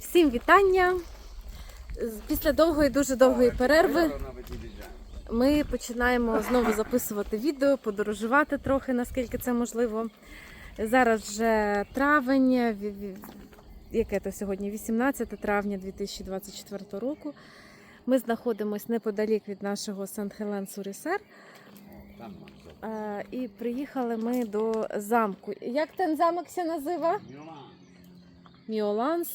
Всім вітання. Після довгої, дуже довгої перерви ми починаємо знову записувати відео, подорожувати трохи, наскільки це можливо. Зараз вже травень, яке то сьогодні 18 травня 2024 року. Ми знаходимося неподалік від нашого Сент-Хелен-Сурісер. Е, І приїхали ми до замку. Як ten замок ся назива? Міоланс.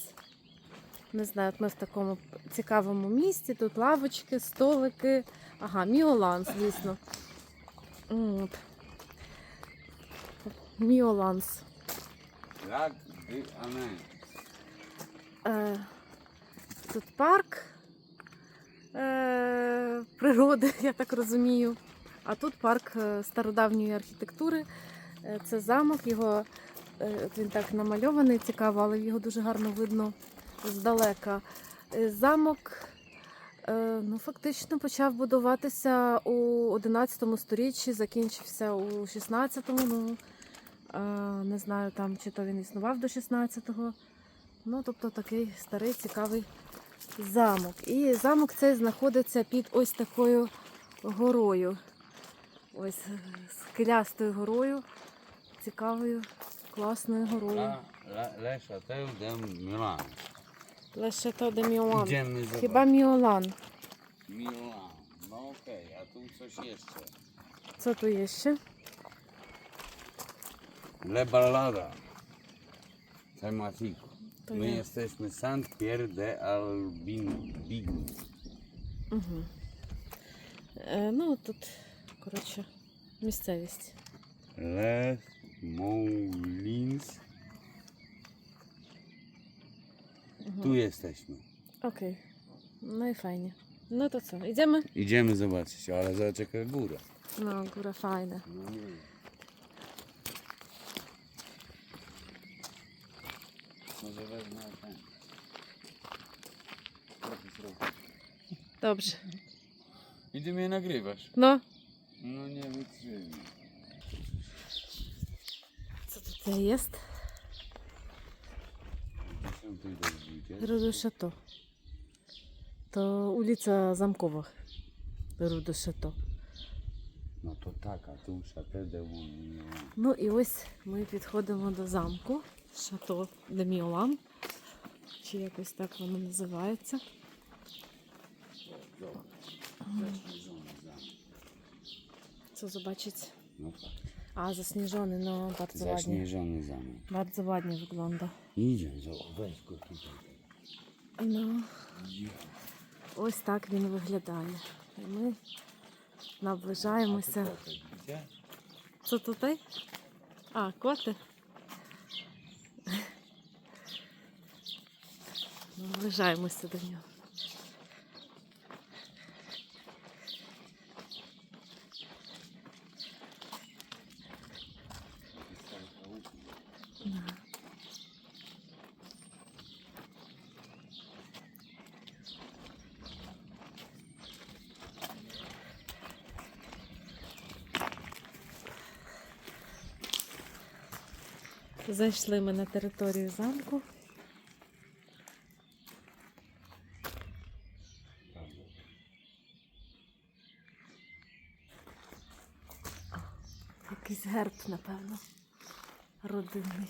Не знаю, от ми в такому цікавому місці. Тут лавочки, столики. Ага, Міоланс. М, От. Міоланс. Е, Тут парк е, природи, я так розумію. А тут парк е, стародавньої архітектури. Е, Це замок, його от він так намальований, цікаво, але його дуже гарно видно здалека. Е, Замок е, ну, фактично почав будуватися у 11 сторіччі, закінчився у 16-му. Ну, е, не знаю там, чи то він існував до 16-го. Ну, тобто такий старий цікавий замок. І замок цей знаходиться під ось такою горою. Ось е, скелястою горою. Цікавою, класною горою. La, la, le Château de Milan. Лешето де Міолан. Idziemy Хіба zobaczyć. Міолан? Milan. No okej, a tu coś jeszcze. Це то є ще. Le Ballada. Tematiku. To My ja. jesteśmy Saint Pierre de Albigny. Угу. Е, ну, тут, коротше, місцевість. Les Moulins. Mhm. Tu jesteśmy. Okej. No i fajnie. No to co, idziemy? Idziemy zobaczyć, ale zobacz jaka góra. No, góra fajna. No Może wezmę ten. Dobrze. I mnie nagrywasz. No, No nie wytrzymaj. Dziesiątej. Рудошато. То вулиця Замкова. Рудошато. No to tak, a tu szatę nie ma. Ну і ось ми підходимо до замку. Шато де Міолан. Чи якось так воно називається. Co zobaczyć? No tak. A, zasnieżony, no bardzo ładnie. Zaśnieżony zamek. Bardzo ładnie wygląda. Zobacz, weź go tutaj. Ну, ось так він виглядає. І ми наближаємося. Це tutaj? А, коти. Наближаємося до нього. Зайшли ми на територію замку. Якийсь герб, напевно, родинний.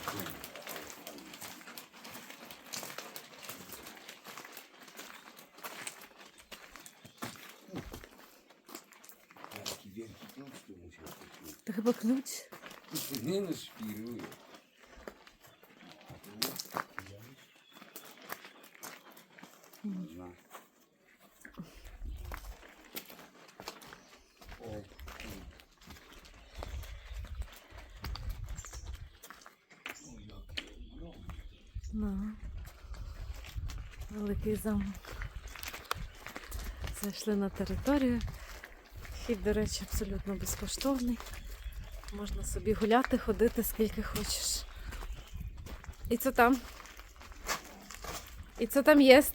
No ключ. No, świruje. Można. O, Ну. Великий замок. Зайшли на територію. Вхід, до речі, абсолютно безкоштовний. Можна собі гуляти, ходити скільки хочеш. І це там. І це там є. no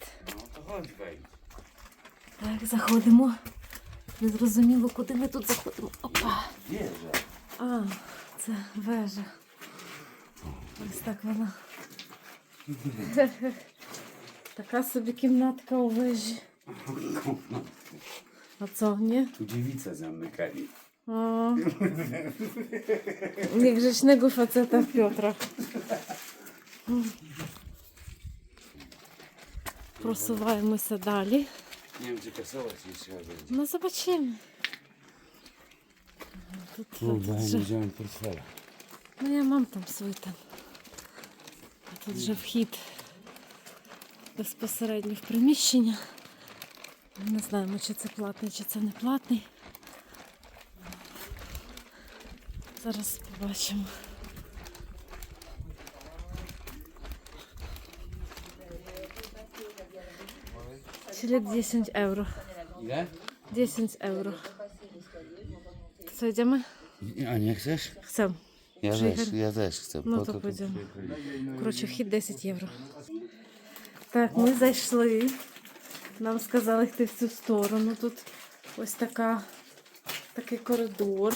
to chodź wejdź. Так, заходимо Не зрозуміло, куди ми тут заходимо. Опа! А, це вежа. Ось так вона. Така собі кімнатка у вежі. А co, nie? Tu dziewica zamykali. O. Niegrzecznego faceta Piotra. Просуваємося далі. Nie wiem, czy kasować jeszcze będzie. Ну, zobaczymy. Тут тут вже, nie wziąłem portfela. ну, я мам там свій там. А тут вже вхід безпосередньо в приміщення. Не знаємо, чи це платний, чи це не платний. Зараз побачимо. Czyli 10 euro. Ile? 10 euro. Co, idziemy? A nie chcesz? Chcę. Ja też, ja też chcę. Tu pójdziemy. przyjechali. Коротше, вхід 10 євро. Так, ми зайшли. Нам сказали йти в цю сторону. Тут ось така, такий коридор.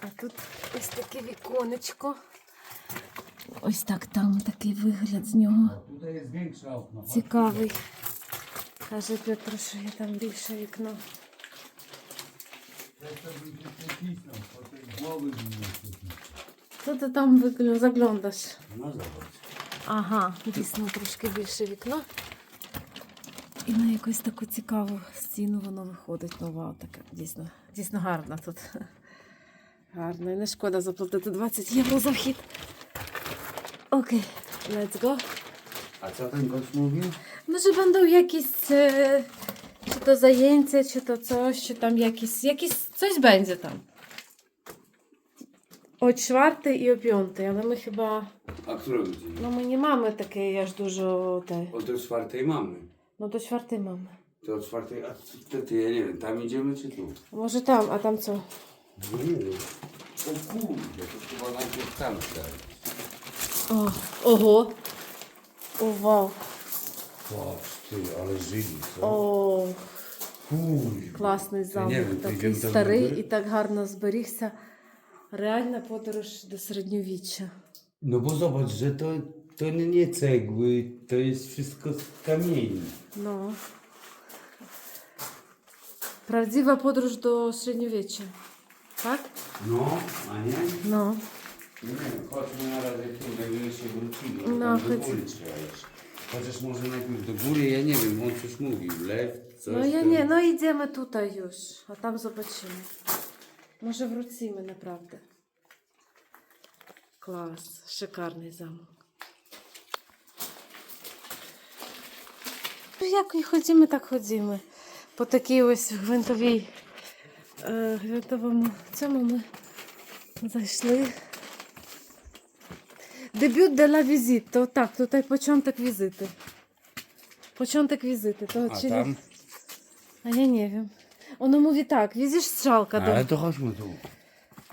А тут ось таке віконечко. Ось так там такий вигляд з нього. Цікавий. Каже Петро, що є там більше вікно. Що ти там заглядаєш? Ага, дійсно трошки більше вікно. І на якусь таку цікаву стіну воно виходить. Ну вау, таке дійсно, дійсно гарно тут. Гарно. І не шкода заплатити 20 євро за вхід. Окей, let's go. A co ten gość mówił? Ну, że będą jakieś, e, czy to zajęcia, czy to coś, czy tam jakieś, jakieś coś będzie tam. O czwartej i o piątej, ale my chyba, A którą godzinę? no my nie mamy takiej aż dużo tej, O do czwartej mamy. no do czwartej mamy. To o czwartej, a ty, ty, ja nie wiem, tam idziemy czy tu? Może tam, a tam co? Nie chyba najpierw tam stary. O, oho. O, wow. Patrz ty, ale żyli, co? O, Kurde. класний замок, такий старий і так гарно зберігся. Реальна подорож до середньовіччя. No bo zobacz, że to, to nie cegły, to jest wszystko z kamieni. No. Prawdziwa podróż do średniowiecza. Tak? No, a nie? No. Nie wiem, chodźmy na razie tu, będziemy się wrócili. bo No, tam do chodź. góry trzeba iść. Chociaż może najpierw do góry, ja nie wiem, on coś mówił, lew, coś No ja tam. nie, no idziemy tutaj już, a tam zobaczymy. Może wrócimy naprawdę. Клас, шикарний замок. Ну, Як і ходімо, так ходімо. По такій ось гвинтовій е, гвинтовому цьому ми зайшли. Дебют де ла візит. То так, тут і початок візити. Початок візити. То A через... tam? A ja nie wiem. Ono mówi tak, widzisz strzałka do... Ale to chodźmy tu.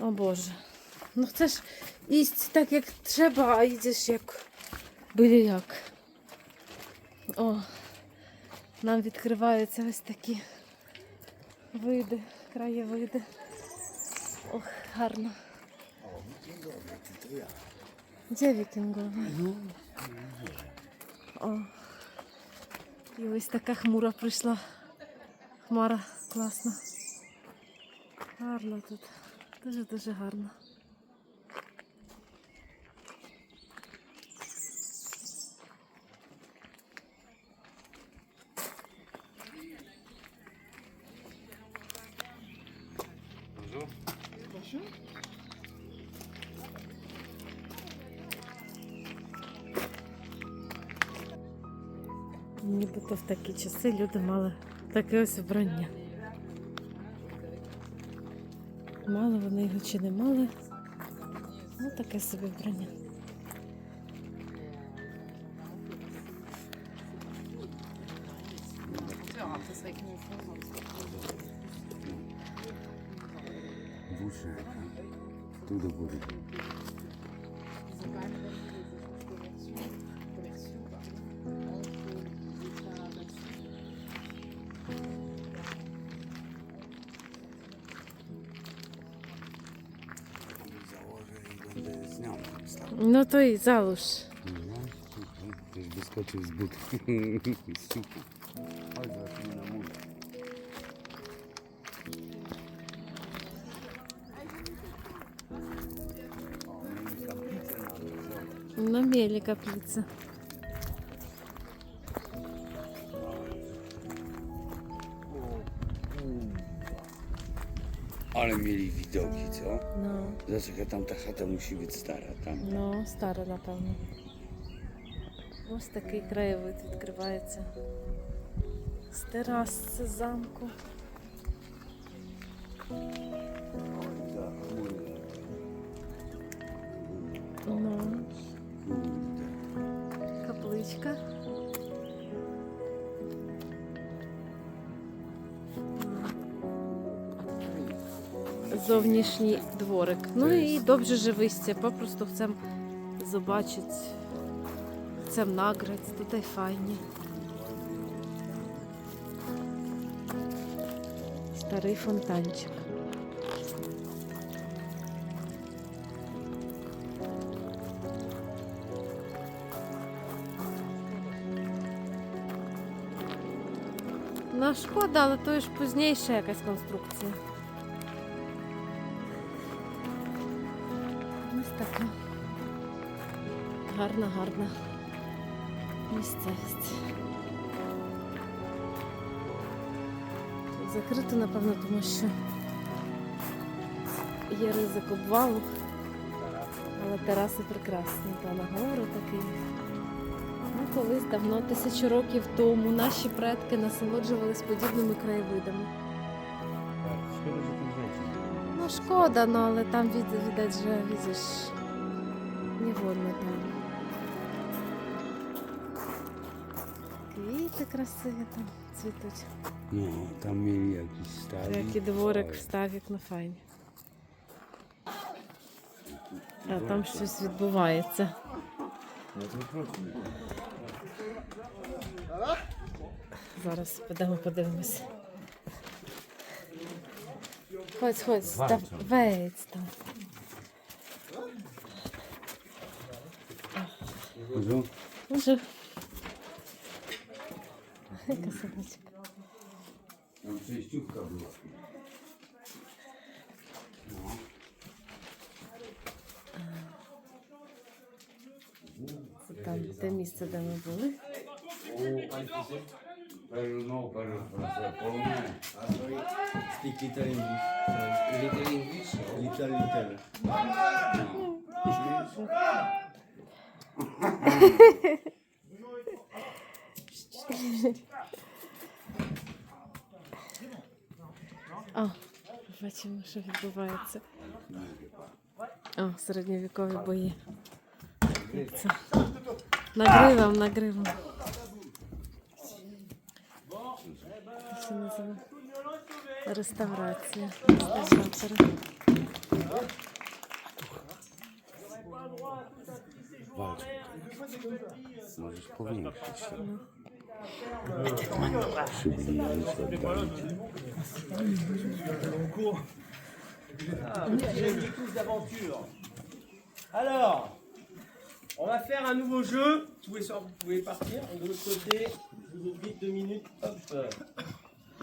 O Boże. No chcesz iść tak jak trzeba, a idziesz jak... Byli jak. O. Нам відкриваються ось такі види, краєвиди. Ох, гарно. Де вікінгове? О. І ось така хмура прийшла. Хмара класна. Гарно тут. Дуже-дуже гарно. В такі часи люди мали таке ось вбрання. Мали вони його чи не мали. Ну, таке собі вбрання. Włóczę. Tu do Ну то и залуж. Ти ж доскочив з бут. Сука. Ай, зараз не намовлю. Ну, мелика плица. Ale mieli widoki, co? No, Dlaczego tam ta chata musi być stara? Tam. no, стара, напевно. Ось такий краєвид відкривається з тераси замку. Oj, za chmury. Ну, Kurde. капличка. Зовнішній дворик. Ну і добре живисться. Попросту chcem zobaczyć. Chcem nagrać. Tutaj fajnie. Старий фонтанчик. Ну, шкода, але то ж пізніше якась конструкція. Така. Гарна, гарна місцевість. Тут закрито, напевно, тому що є ризик обвалу, але тераси прекрасні. Та нагору такий. Ну, колись давно, тисячу років тому, наші предки насолоджувались подібними краєвидами. Шкода, ну, але там видать же, видиш, невольно там. Квіти красиві там цвітуть. No, tam mieli jakiś stary. Який дворик встав, як на файні. А там щось відбувається. Зараз підемо подивимось. Став, Вальцем. вець там. Собачка. Tam przejściówka była. No. Це там те місце, де ми були. Pero no, pero pero polonais. Speak little English. Sorry. Little English? Little, little. О, бачимо, що відбувається. О, середньовікові бої. Це. Нагривом, J'ai une découvre d'aventure. Alors, on va faire un nouveau jeu. Vous pouvez, sor- vous pouvez partir. De l'autre côté, je vous vite deux minutes. Hop.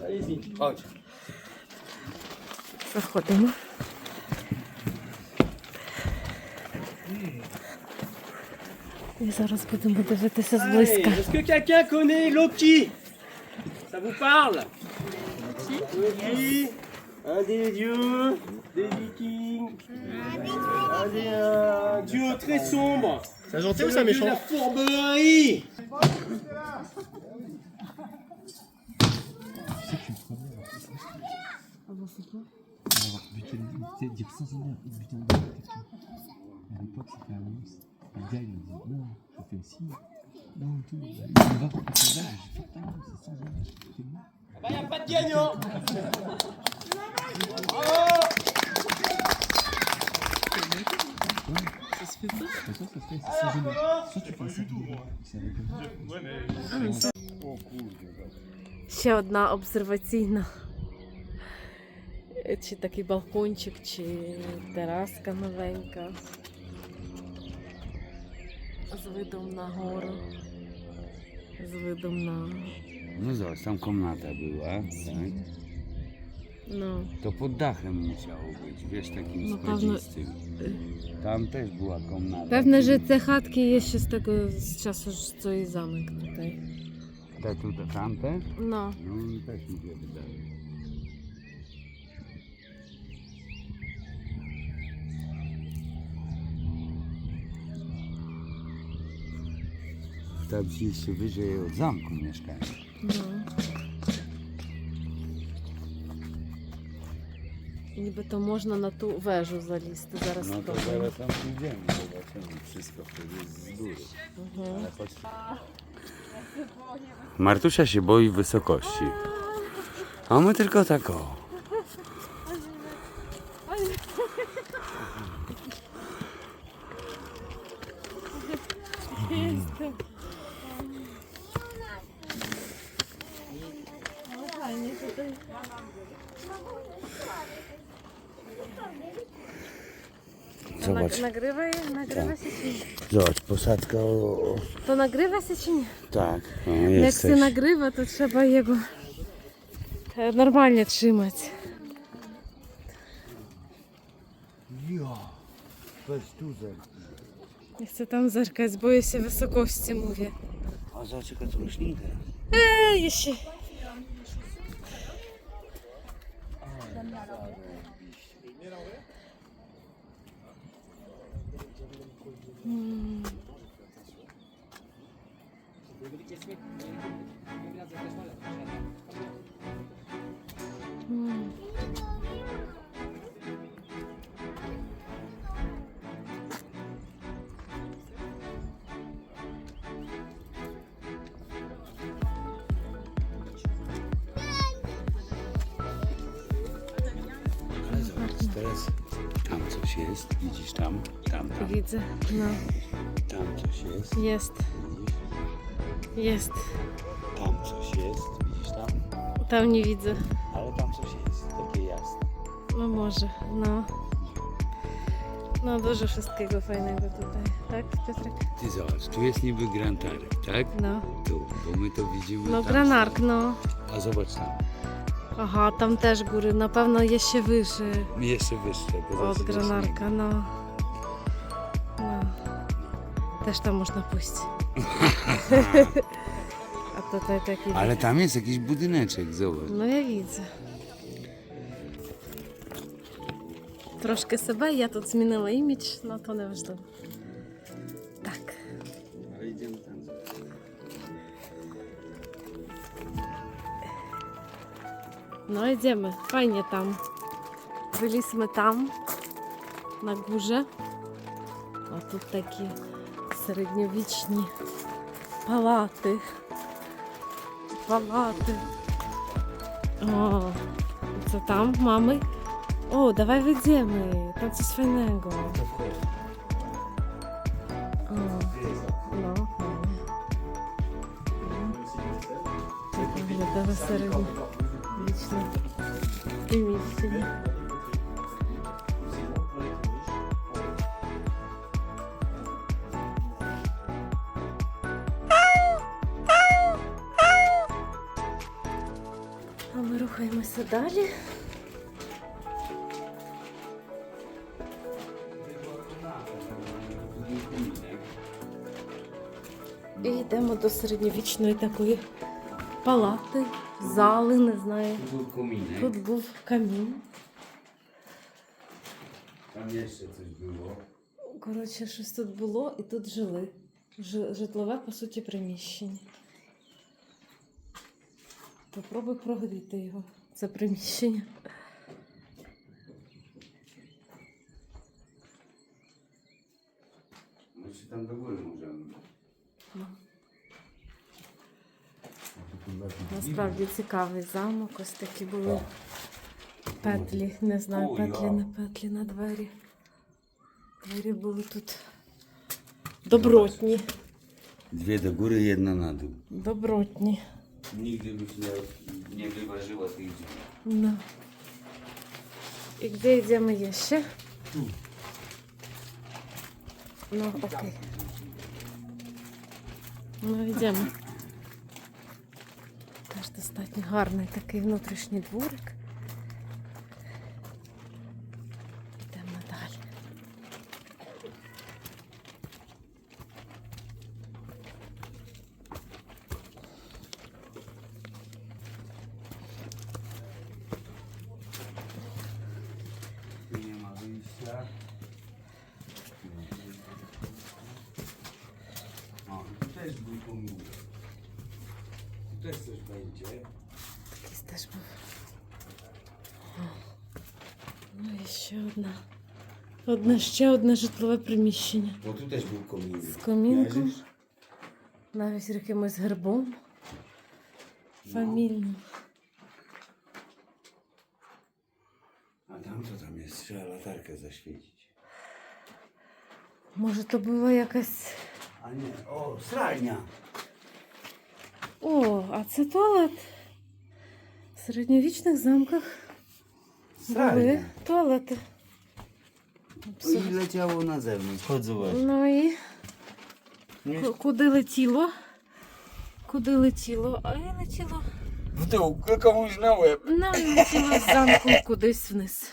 Allez-y. Chodź. Заходимо. І зараз будемо дивитися Allez, зблизька. Est-ce que quelqu'un connaît Loki Ça vous parle Loki, un des dieux, des vikings, un des un dieu très sombre. C'est un gentil C'est ou c'est un le dieu de méchant la fourberie Tu sais, dire sans honneur, buter un gars, À l'époque, c'était un monstre. Le gars, il m'a dit non, je fais aussi. Non, tout. Il va pour que ça J'ai fait ah non, c'est sans honneur. T'es mort. Bah, pas de gagnant Bravo Ça se fait pas toi, ça se fait, c'est sans honneur. Soit tu fais ça, c'est avec kurde. Ще одна обсерваційна. Чи такий балкончик, чи тераска новенька. з видом на гору. З видом на. No zobacz, tam komnata była, tak? Ну, To pod dachem musiało być, wiesz, takim No pewno- schodzistym. Tam też była komnata. Певне, що це хатки є ще з того з часу ж цей замок тут. Te tutaj, tamte? Ну, No i też tam gdzieś jeszcze wyżej od zamku mieszkałem. No. Niby to można na tu wężu za listy, zaraz No to spróbuję. zaraz tam pójdziemy, zobaczymy wszystko wtedy z góry. Mhm. Ale patrz, Martusia się boi wysokości. A my tylko tak o. Zobacz, Нагріває, нагрівається чи ні? zobacz, posadzka o... То нагрівається чи ні? Tak, o, Як це jesteś. нагрива, то треба його е, нормально тримати. Ja, weź tu zerknij. Я chcę tam zerkać, boję się wysokości, mówię. A zobacz jaka tu roślinka. Eee, jeszcze. Hmm. Böyle kesmek, biraz yaklaşma. Coś jest, widzisz tam, tam, tam, Widzę, no, tam coś jest, jest, widzisz, jest. tam coś jest, widzisz tam, Tam nie widzę. ale tam coś jest, takie jasne. No może, no. No dużo wszystkiego fajnego tutaj, tak Piotrek? Ty zobacz, tu jest niby grantarek, tak? No. Tu, bo my to widzimy No tam. granark, no. A zobacz tam, Aha, tam też góry, na pewno jest się wyższy jeszcze wyższe. to od zacznie granarka, no. No. Też tam można pójść. A tutaj taki... śnieg. Ale tam jest jakiś budyneczek, zobacz. No ja widzę. Трошки себе, я тут змінила імідж, але то не важливо. No idziemy, fajnie tam. Byliśmy tam, na górze. A тут такі середньовічні палати. Палати. О, це там, мами? О, давай wyjdziemy, tam coś fajnego. O, no, fajnie. Wygląda середньовічне приміщення. А ми рухаємося далі. І йдемо до середньовічної такої палати, зали, не знаю. Tu był kominek, Тут був камін. tam jeszcze coś było. Коротше, щось тут було і тут жили. Жи- Житлове, по суті, приміщення. Попробуй прогріти його, це приміщення. No czy tam do góry Насправді цікавий замок. Ось такі були петлі. Не знаю, петлі, а. не петлі на двері. Двері були тут добротні. Dwie do góry, jedna na dół. Добротні. Nigdy byś nie, nie wyważyła tych. Ну. І де йдемо є ще? Ну, окей. Ну, йдемо. Теж достатньо гарний такий внутрішній дворик. Йдемо далі. Wyjścia. O, tu też był pomnik. Tu też coś będzie. Якийсь теж був. О. Ну і ще одна. Одне ще одне житлове приміщення. Bo tu też był kominek. З комінком, Kojarzysz? навіть з якимось гербом фамільним. A tam co tam jest? Trzeba latarkę zaświecić. Може, то була якась. A nie, o, sralnia. О, а це туалет. В середньовічних замках були туалети. O, I leciało na zewnątrz. Chodź. Ну і ку- куди летіло? Куди летіло? А я летіло. W dół, komuś na łeb. Ну, і летіло з замку кудись вниз.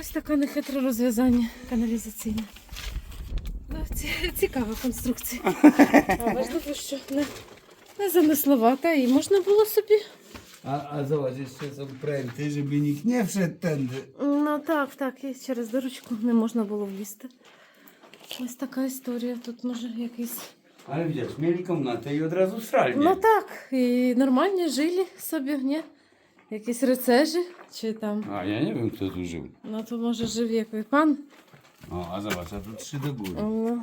Ось таке нехитре розв'язання каналізаційне. Ну, ці- Цікава конструкція. А важливо, що не, не замисловата і можна було собі. A, a zobacz, jeszcze są pręty, żeby nikt nie wszedł tędy. Ну так, так, і через дирочку не можна було влізти. Ось така історія. Тут може якийсь. Widzisz, mieli komnatę i od razu sralnię. Ну так, і нормальні жилі собі, ні? Якісь рецежі, чи там. A ja nie wiem, kto tu żył. Ну то може жив який пан. O, a zobacz, a tu trzy do góry. Ну,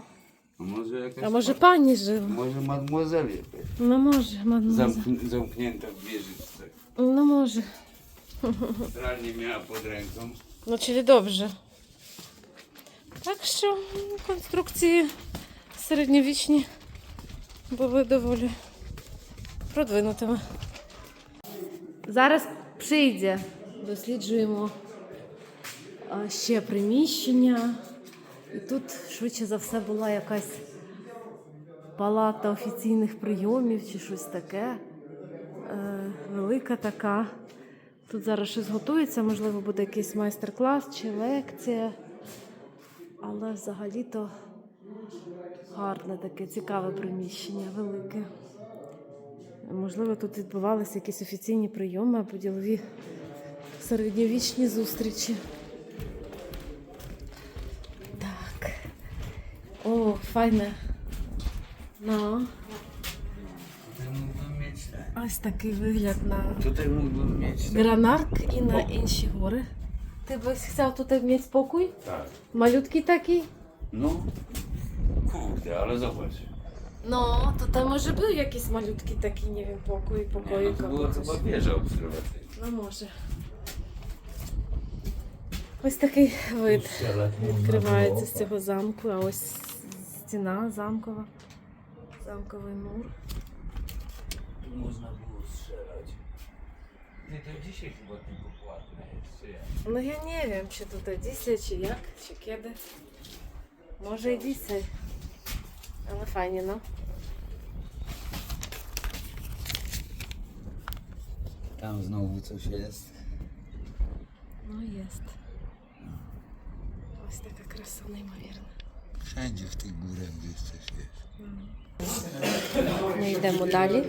A może jakaś... а може пані жила? Może mademoiselle jakaś. Ну може, мадемуазель. Zamkn- zamknięta w wieżyczce. Ну може. Sralnię miała pod ręką. Ну, чи добре. Так що конструкції середньовічні були доволі продвинутими. Зараз прийде. Досліджуємо ще приміщення. І тут швидше за все була якась палата офіційних прийомів чи щось таке. Е, велика така. Тут зараз щось готується, можливо, буде якийсь майстер-клас чи лекція. Але взагалі-то гарне таке цікаве приміщення, велике. Можливо, тут відбувалися якісь офіційні прийоми або ділові середньовічні зустрічі. О, файне. Ну, Tutaj mógłbym mieć ten. ось такий вигляд на Tutaj mógłbym mieć ten. Гранарк і на інші гори. Ти б хотів тут мати спокій? Tak. Malutki taki? No. Kurde, ale zobacz. No, to tam może był jakiś malutki taki, nie wiem, pokój, Nie, pokoju no to była kogoś. chyba wieża obserwacyjna. No może. Ось такий вид відкривається з цього замку, а ось стіна замкова. Замковий мур. Tu można było strzelać. Ty to dzisiaj chyba tylko płatne jest, czy jak? Ну я не wiem, чи тут дійсно, чи як, чи кеди. Може і дійсно. Але файні, ну. Tam znowu coś jest. Ну, jest. Ось така краса неймовірна. Wszędzie w tych górach gdzieś coś jest. Ми йдемо далі.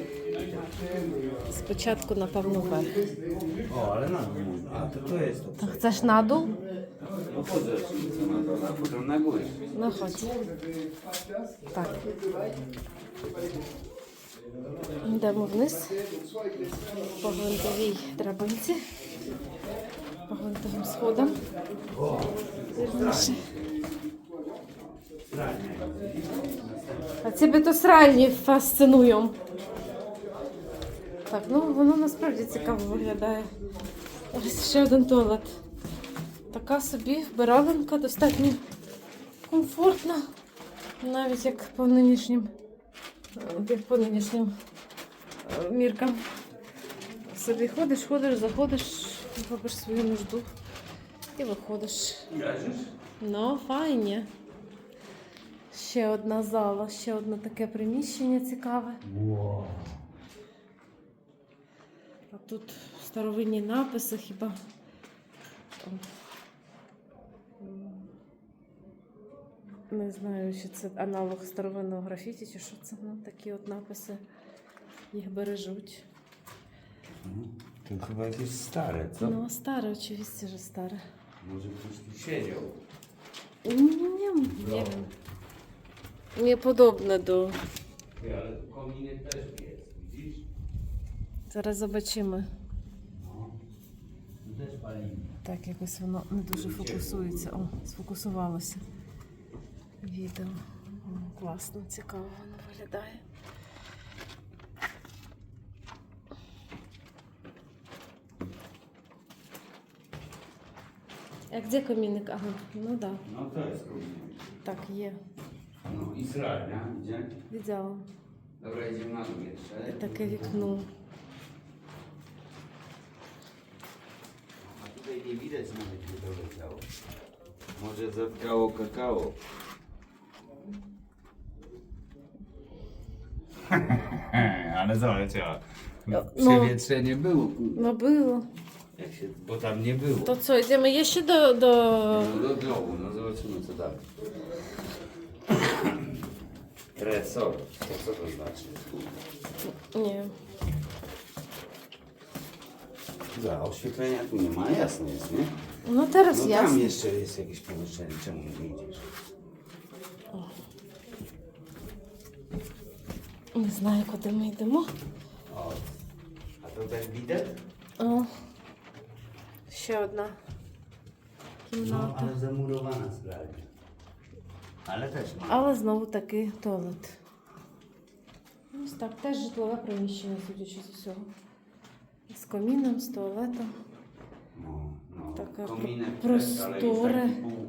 Спочатку, напевно, вверх. O, ale na dół można. A to to jest to. То chcesz на дол? No chodzę, co na dole, a potem na górę. Ну, chodź. Так. Йдемо вниз по гвинтовій драбинці, по гвинтовим сходам. Вірніше. А би то сральні фасцинують. Так, ну воно насправді цікаво виглядає. Ось ще один туалет. Така собі вбиралинка достатньо комфортна, навіть як по нинішнім, як по нинішнім е, міркам. Собі ходиш, ходиш, заходиш, робиш свою нужду і виходиш. Ну, файні. Ще одна зала, ще одне таке приміщення цікаве. Wow. А тут старовинні написи хіба. Не знаю, чи це аналог старовинного графіті, чи що це. Ну, такі от написи їх бережуть. To chyba jakieś stare, co? Ну, старе, oczywiście, że старе. Ktoś tu siedział. Nie, nie wiem. Niepodobne do. Ty, ale kominek też jest, widzisz? Зараз zobaczymy. No. Tu też palimy. Так, якось воно не дуже фокусується. О, сфокусувалося. Відео. О, класно, цікаво воно виглядає. А де комінник? Ага, ну так. Да. No to jest kominek. Так, є. No, Izrael, nie? Idzie? Widziałam. Dobra, idziemy na dół jeszcze. Takie wiknu. No. A tutaj nie widać nawet, gdzie to leciało. Może zatkało kakao. Ale zaleciała. No. Przewietrzenie no. było. No było. Jak się, bo tam nie było. To co, idziemy jeszcze do... do... No do dołu, no zobaczymy co dalej. Resort, to co to znaczy? Ні. Za oświetlenia tu nie ma, jasne jest, nie? Ну teraz No tam ясно. jeszcze jest jakieś pomieszczenie, czemu nie idziesz? Не знаю, куди ми йдемо. O, a to też widać? О, ще одна No, кімната. ale zamurowana sprawnie. Ale też ma. Але знову таки туалет. Ось так, теж житлове приміщення, судячи з усього. З коміном, з туалетом. No, no. Taka Kominek pro- też, ale już prostory. taki pół-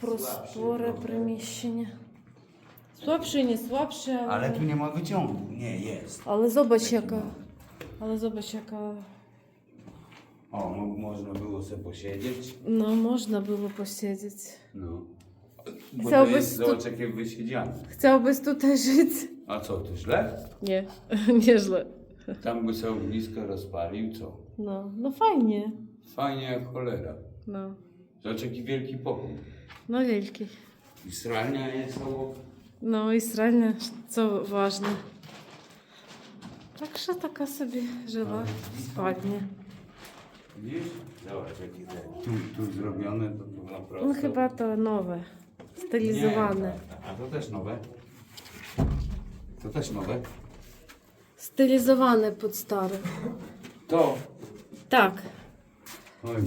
Просторе приміщення. Слабше, не слабше, але. Ale tu nie ma wyciągu. Nie, jest. Але зобач яка. Але зобач яка. O, mo- można było sobie posiedzieć. Ну, можна було посидіти. No. Bo Chciałbyś jest tu- zobacz jakie wysiedziane. Chciałbyś tutaj żyć? A co, to źle? Nie, nieźle. Tam by sobie ognisko rozpalił, co? No, no fajnie. Fajnie jak cholera. No, Zobacz jaki wielki pokój. no wielki. I sralnia jest obok. No i sralnia, co ważne. Także taka sobie żyła spodnie. Widzisz? Zobacz jaki ten. Tu, tu zrobione, to tu na prosto. No chyba to nowe, Stylizowane. Nie, a to też nowe. To też nowe. Stylizowane pod stary. To. Tak. Oj